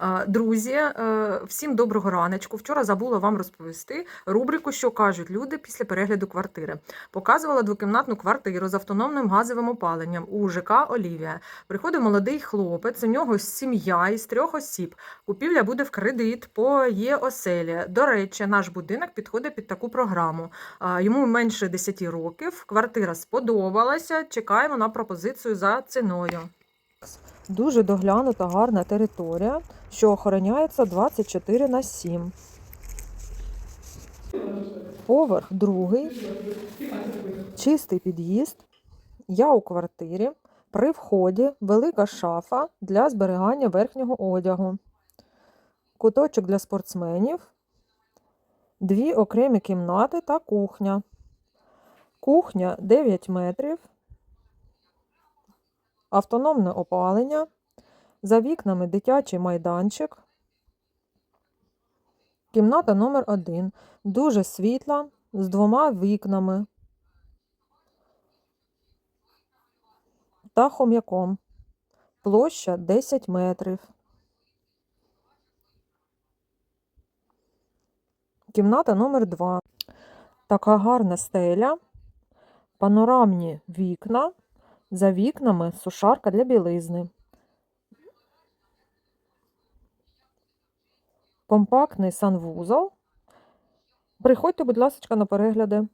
Е, Друзі, е, всім доброго раночку. Вчора забула вам розповісти рубрику, що кажуть люди після перегляду квартири. Показувала двокімнатну квартиру з автономним газовим опаленням у ЖК Олівія. Приходить молодий хлопець, у нього сім'я із трьох осіб. Купівля буде в кредит по є оселі. До речі, наш будинок підходить під таку програму. Йому менше 10 років. Квартира сподобалася. Чекаємо на пропозицію за ціною. Дуже доглянута гарна територія, що охороняється 24 на 7. Поверх другий, чистий під'їзд. Я у квартирі. При вході велика шафа для зберігання верхнього одягу, куточок для спортсменів, дві окремі кімнати та кухня. Кухня 9 метрів, автономне опалення, за вікнами дитячий майданчик. Кімната номер 1 дуже світла, з двома вікнами та хом'яком. Площа 10 метрів. Кімната номер 2 Така гарна стеля, панорамні вікна, за вікнами сушарка для білизни. Компактний санвузол. Приходьте, будь ласка, на перегляди.